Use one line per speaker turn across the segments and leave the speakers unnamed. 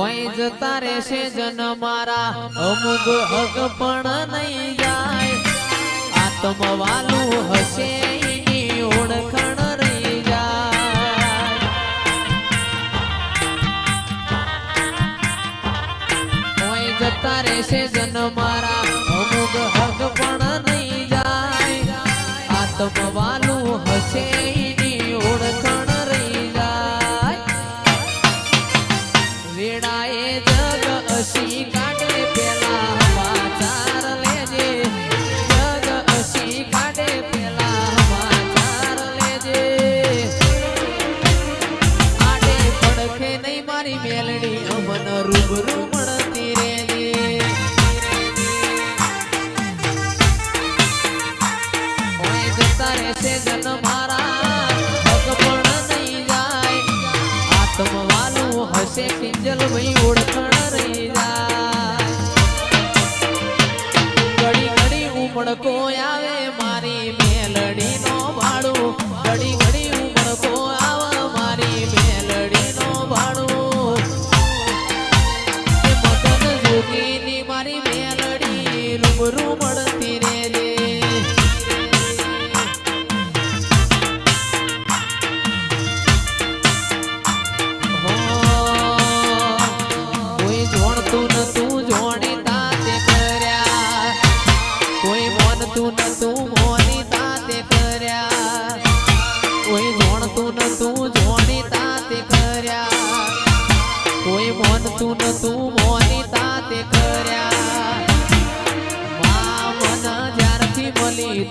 ઓય જતા રહેશે જન મારા, અમુક હક પણ નહીં જાય. આત્મ વાલું હશે ઓળખણ રહી જાય. ઓય જતા રહેશે જન મારા, અમુક હક પણ નહીં જાય. આત્મ રહેશે જન મારા હશે કિંજલ ભાઈ ઓળખણ રહી જાય. ઘડી ઘડી ઉમળકો આવે મારી મેલડી નો ભાડું ઘડી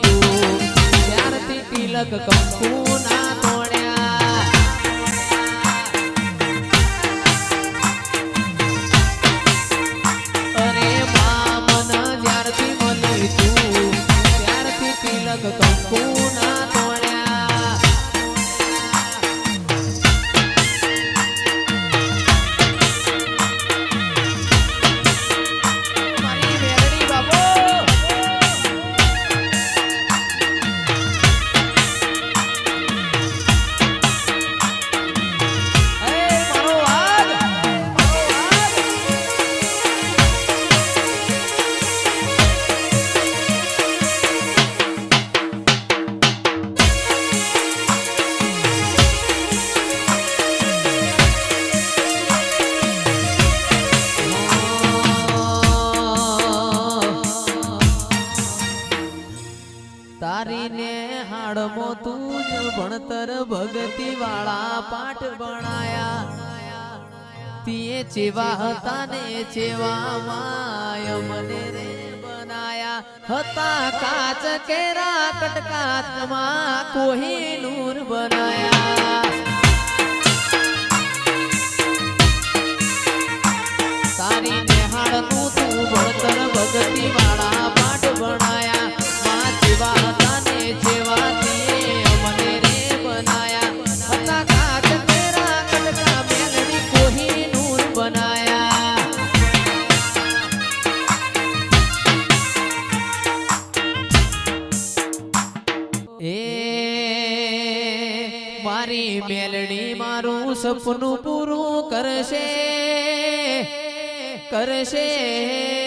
તું. ત્યારથી તિલક કંકુ ના તોડ્યા. અરે મા મન જ્યારથી મળી તું ત્યારથી તારી ને હાડમો તું ભણતર ભગતી વાળા પાઠ ભણાયા. તીએ ચેવા હતા ને ચેવા માય રે હતા કાચ કેરા કટકાતમાં કોઈ નૂર બનાયા. તારી નિહાળનું તું ભણતર ભગતી વાળા મારી મેલડી મારું સપનું પૂરું કરશે કરશે.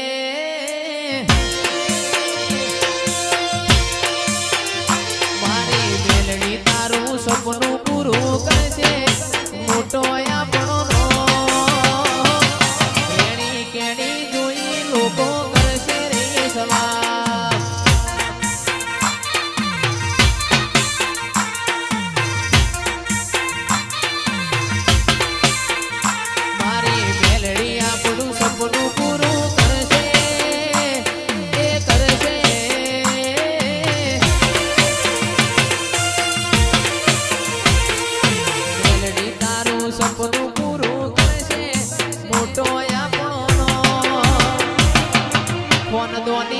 the one the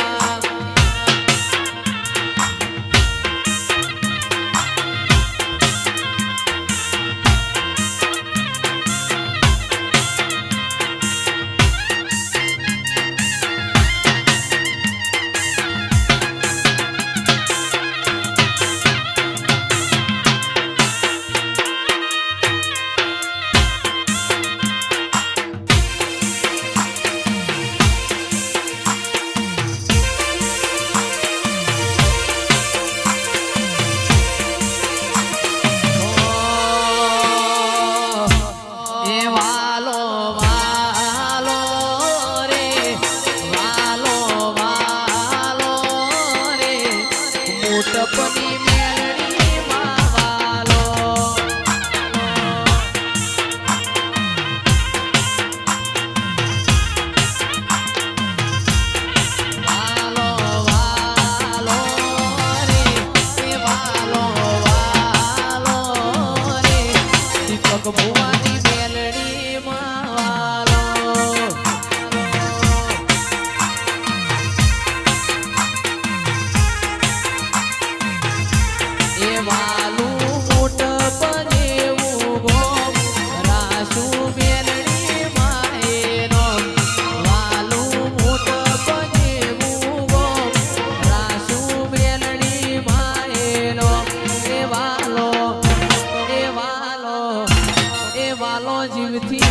como uma જીવથી વાલો